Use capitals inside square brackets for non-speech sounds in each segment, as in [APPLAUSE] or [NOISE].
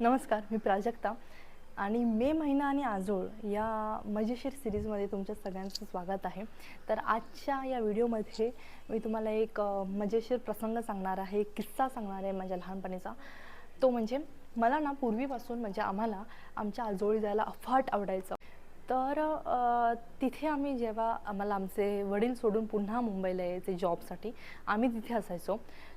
नमस्कार मी प्राजक्ता. आणि मे महिना आणि आजोळ या मजेशीर सिरीजमध्ये तुमच्या सगळ्यांचं स्वागत आहे. तर आजच्या या व्हिडिओमध्ये मी तुम्हाला एक मजेशीर प्रसंग सांगणार आहे एक किस्सा सांगणार आहे माझ्या लहानपणीचा. तो म्हणजे मला ना पूर्वीपासून म्हणजे आम्हाला आमच्या आजोळी जायला अफाट आवडायचं. तर तिथे आम्ही जेव्हा आम्हाला आमचे वडील सोडून पुन्हा मुंबईला यायचे जॉबसाठी आम्ही तिथे असायचो.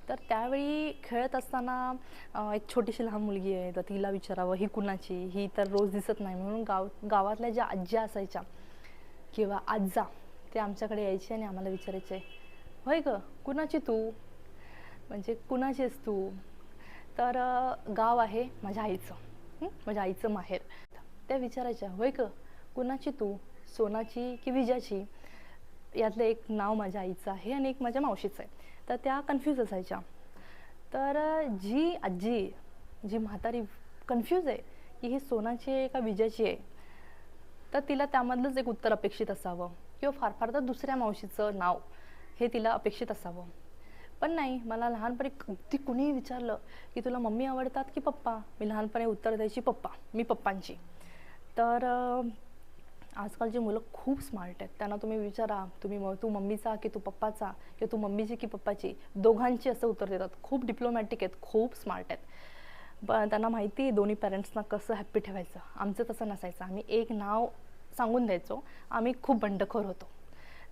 तर त्यावेळी खेळत असताना एक छोटीशी लहान मुलगी आहे तर तिला विचारावं ही कुणाची? ही तर रोज दिसत नाही. म्हणून गाव गावातल्या ज्या आज्या असायच्या किंवा आजा ते आमच्याकडे यायचे आणि आम्हाला विचारायचे होय ग कुणाची तू? म्हणजे कुणाची आहेस तू? तर गाव आहे माझ्या आईचं. माझ्या आईचं माहेर. त्या विचारायच्या होय ग कुणाची तू? सोनाची की विजाची? यातलं एक नाव माझ्या आईचं आहे आणि एक माझ्या मावशीचं आहे. तर त्या कन्फ्यूज असायच्या. तर जी आजी जी म्हातारी कन्फ्यूज आहे की ही सोनाची आहे का विजाची आहे? तर तिला त्यामधलंच एक उत्तर अपेक्षित असावं. किंवा फार फार तर दुसऱ्या मावशीचं नाव हे तिला अपेक्षित असावं. पण नाही मला लहानपणी अगदी कुणीही विचारलं की तुला मम्मी आवडतात की पप्पा? मी लहानपणी उत्तर द्यायची पप्पा मी पप्पांची. तर आजकालची मुलं खूप स्मार्ट आहेत त्यांना तुम्ही विचारा तुम्ही म तू मम्मीचा की तू पप्पाचा किंवा तू मम्मीची की पप्पाची दोघांची असं उत्तर देतात. खूप डिप्लोमॅटिक आहेत खूप स्मार्ट आहेत. पण त्यांना माहिती आहे दोन्ही पॅरेंट्सना कसं हॅप्पी ठेवायचं. आमचं तसं नसायचं. आम्ही एक नाव सांगून द्यायचो. आम्ही खूप बंडखोर होतो.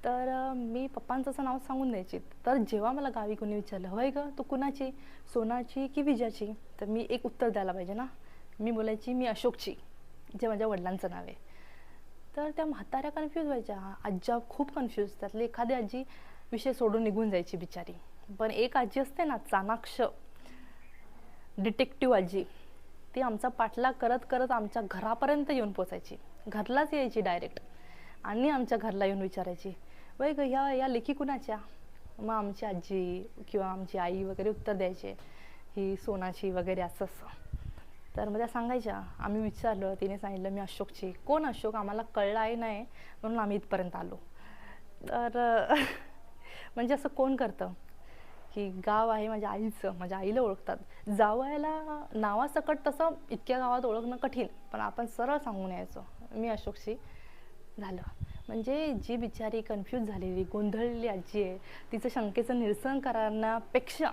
तर मी पप्पांचं असं नाव सांगून द्यायची. तर जेव्हा मला गावी कोणी विचारलं होय गं तू कुणाची? सोनाची की विजाची? तर मी एक उत्तर द्यायला पाहिजे ना. मी बोलायची मी अशोकची. जे माझ्या वडिलांचं नाव आहे. तर त्या म्हाताऱ्या कन्फ्यूज व्हायच्या. आजी खूप कन्फ्यूज त्यातली एखादी आजी विषय सोडून निघून जायची बिचारी. पण एक आजी असते ना चाणाक्ष. डिटेक्टिव्ह आजी. ती आमचा पाठलाग करत करत आमच्या घरापर्यंत येऊन पोचायची. घरलाच यायची डायरेक्ट आणि आमच्या घरला येऊन विचारायची वय ग ह्या या लेखी कुणाच्या? मग आमची आजी किंवा आमची आई वगैरे उत्तर द्यायचे ही सोनाची वगैरे असं असं. तर मग त्या सांगायच्या आम्ही विचारलं तिने सांगितलं मी अशोकची. कोण अशोक? आम्हाला कळलं आहे नाही म्हणून आम्ही इथपर्यंत आलो. तर [LAUGHS] म्हणजे असं कोण करतं? की गाव आहे माझ्या आईचं माझ्या आईला ओळखतात. जावयाला नावासकट तसं इतक्या गावात ओळखणं कठीण पण आपण सरळ सांगून यायचो मी अशोकशी झालं. म्हणजे जी बिचारी कन्फ्यूज झालेली गोंधळलेली आजी आहे तिचं शंकेचं निरसन करण्यापेक्षा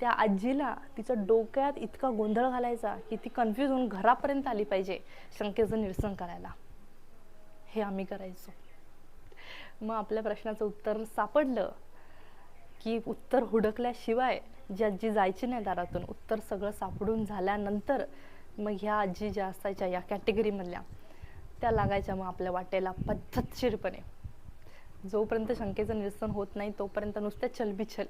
त्या आजीला तिच्या डोक्यात इतका गोंधळ घालायचा की ती कन्फ्यूज होऊन घरापर्यंत आली पाहिजे शंकेचं निरसन करायला. हे आम्ही करायचो. मग आपल्या प्रश्नाचं उत्तर सापडलं की उत्तर हुडकल्याशिवाय जी आजी जायची नाही दारातून उत्तर सगळं सापडून झाल्यानंतर मग ह्या आजी ज्या असायच्या या कॅटेगरीमधल्या त्या लागायच्या मग आपल्या वाटेला पद्धतशीरपणे. जोपर्यंत शंकेचं निरसन होत नाही तोपर्यंत नुसत्या चलबिचल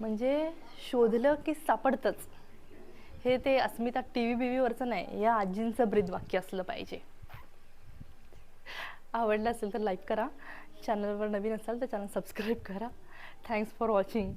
म्हणजे शोधलं की सापडतंच. हे ते अस्मिता टी व्ही बीव्हीवरचं नाही या आजींचं ब्रीदवाक्य असलं पाहिजे. आवडलं असेल तर लाईक करा. चॅनलवर नवीन असाल तर चॅनल सबस्क्राईब करा. Thanks for watching